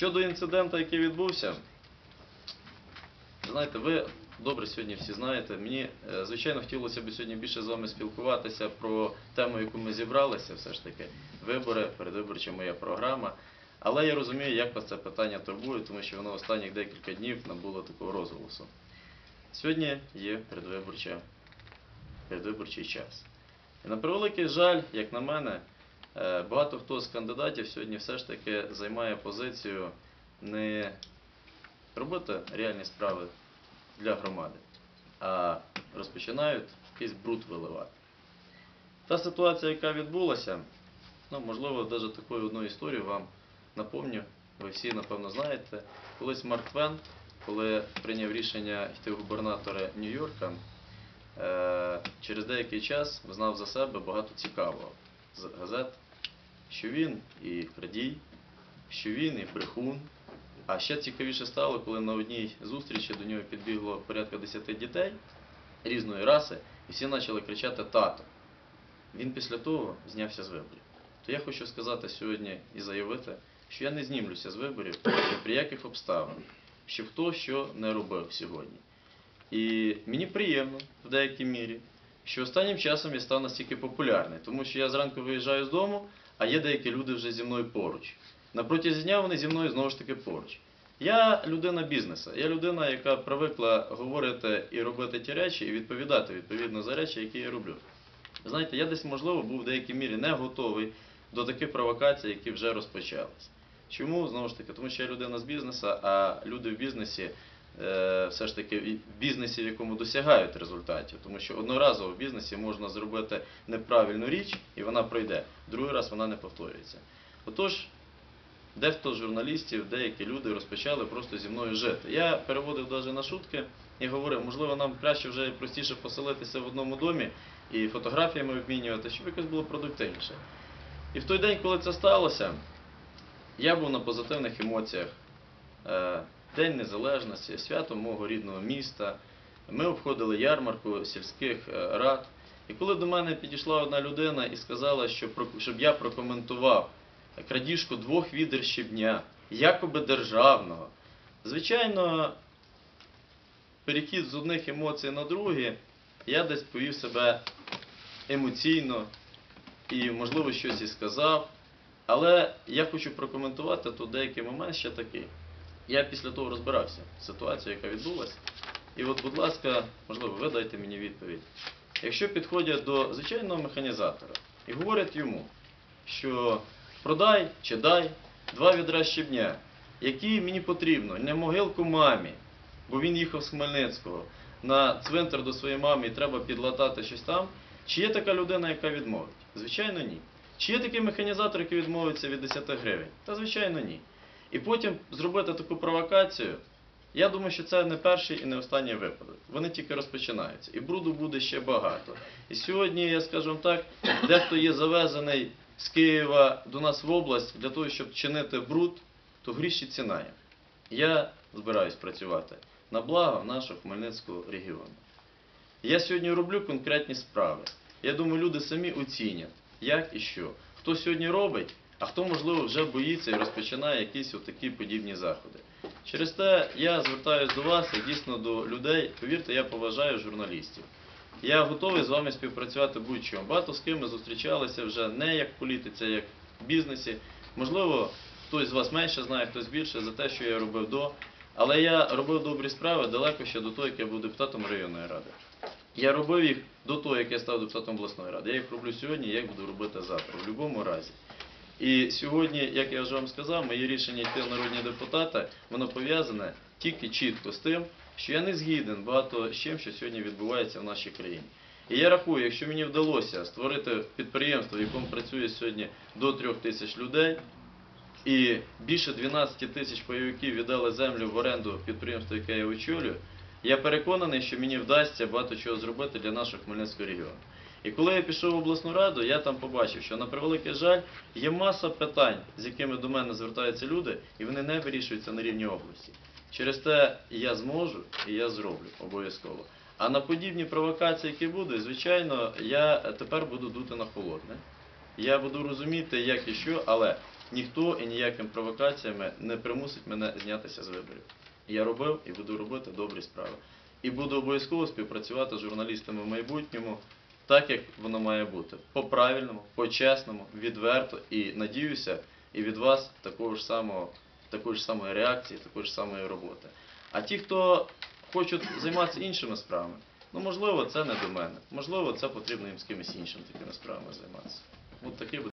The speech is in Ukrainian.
Щодо інциденту, який відбувся, знаєте, ви добре сьогодні всі знаєте. Мені, е, звичайно, хотілося б сьогодні більше з вами спілкуватися про тему, яку ми зібралися, все ж таки. Вибори, передвиборча моя програма. Але я розумію, як вас це питання турбує, тому що воно останніх декілька днів набуло такого розголосу. Сьогодні є передвиборча, передвиборчий час. І на превеликий жаль, як на мене, багато хто з кандидатів сьогодні все ж таки займає позицію не робити реальні справи для громади, а розпочинають якийсь бруд виливати. Та ситуація, яка відбулася, ну, можливо, навіть таку одну історію вам напомню. Ви всі, напевно, знаєте, колись Марк Твен, коли прийняв рішення йти в губернатори Нью-Йорка, е, через деякий час знав за себе багато цікавого з газет, що він і крадій, що він і брехун. А ще цікавіше стало, коли на одній зустрічі до нього підбігло порядка 10 дітей різної раси, і всі почали кричати тато. Він після того знявся з виборів. То я хочу сказати сьогодні і заявити, що я не знімлюся з виборів ні при яких обставинах, що хто що не робив сьогодні. І мені приємно в деякій мірі, що останнім часом я став настільки популярний, тому що я зранку виїжджаю з дому, а є деякі люди вже зі мною поруч. На протязі дня вони зі мною знову ж таки поруч. Я людина бізнесу, я людина, яка привикла говорити і робити ті речі, і відповідати відповідно за речі, які я роблю. Знаєте, я десь, можливо, був в деякій мірі не готовий до таких провокацій, які вже розпочались. Чому? Знову ж таки, тому що я людина з бізнесу, а люди в бізнесі все ж таки бізнесі, в якому досягають результатів. Тому що одноразово в бізнесі можна зробити неправильну річ, і вона пройде. Другий раз вона не повторюється. Отож, дехто з журналістів, деякі люди розпочали просто зі мною жити. Я переводив навіть на шутки і говорив, можливо, нам краще вже простіше поселитися в одному домі і фотографіями обмінювати, щоб якось було продуктивніше. І в той день, коли це сталося, я був на позитивних емоціях. Е, День Незалежності, свято мого рідного міста. Ми обходили ярмарку сільських е, рад. І коли до мене підійшла одна людина і сказала, щоб я прокоментував крадіжку двох відер щебня, якоби державного, звичайно, перехід з одних емоцій на другі, я десь повів себе емоційно і, можливо, щось і сказав. Але я хочу прокоментувати тут деякий момент ще такий. Я після того розбирався з ситуацією, яка відбулася. І от, будь ласка, можливо, ви дайте мені відповідь. Якщо підходять до звичайного механізатора і говорять йому, що продай чи дай два відра щебня, які мені потрібно, не могилку мамі, бо він їхав з Хмельницького на цвинтар до своєї мами і треба підлатати щось там. Чи є така людина, яка відмовить? Звичайно, ні. Чи є такий механізатор, який відмовиться від 10 гривень? Та звичайно ні. І потім зробити таку провокацію, я думаю, що це не перший і не останній випадок. Вони тільки розпочинаються. І бруду буде ще багато. І сьогодні, я скажу так, дехто є завезений з Києва до нас в область для того, щоб чинити бруд, то гріші ціна є. Я збираюсь працювати на благо нашого Хмельницького регіону. Я сьогодні роблю конкретні справи. Я думаю, люди самі оцінять, як і що. Хто сьогодні робить, а хто, можливо, вже боїться і розпочинає якісь отакі подібні заходи. Через те я звертаюся до вас і дійсно до людей. Повірте, я поважаю журналістів. Я готовий з вами співпрацювати будь-чому. Багато з ким ми зустрічалися вже не як в політиці, а як в бізнесі. Можливо, хтось з вас менше знає, хтось більше за те, що я робив до. Але я робив добрі справи далеко ще до того, як я був депутатом районної ради. Я робив їх до того, як я став депутатом обласної ради. Я їх роблю сьогодні, я їх буду робити завтра, в будь-якому разі. І сьогодні, як я вже вам сказав, моє рішення йти в народні депутати, воно пов'язане тільки чітко з тим, що я не згіден багато з чим, що сьогодні відбувається в нашій країні. І я рахую, якщо мені вдалося створити підприємство, в якому працює сьогодні до трьох тисяч людей, і більше 12 тисяч пайовиків віддали землю в оренду підприємства, яке я очолюю, я переконаний, що мені вдасться багато чого зробити для нашого Хмельницького регіону. І коли я пішов в обласну раду, я там побачив, що на превеликий жаль є маса питань, з якими до мене звертаються люди, і вони не вирішуються на рівні області. Через те я зможу і я зроблю обов'язково. А на подібні провокації, які будуть, звичайно, я тепер буду дути на холодне. Я буду розуміти, як і що, але ніхто і ніякими провокаціями не примусить мене знятися з виборів. Я робив і буду робити добрі справи. І буду обов'язково співпрацювати з журналістами в майбутньому, так як воно має бути. По-правильному, по-чесному, відверто і надіюся, і від вас такого ж самого, такої ж самої реакції, такої ж самої роботи. А ті, хто хочуть займатися іншими справами, ну можливо, це не до мене. Можливо, це потрібно їм з кимось іншим такими справами займатися. От такий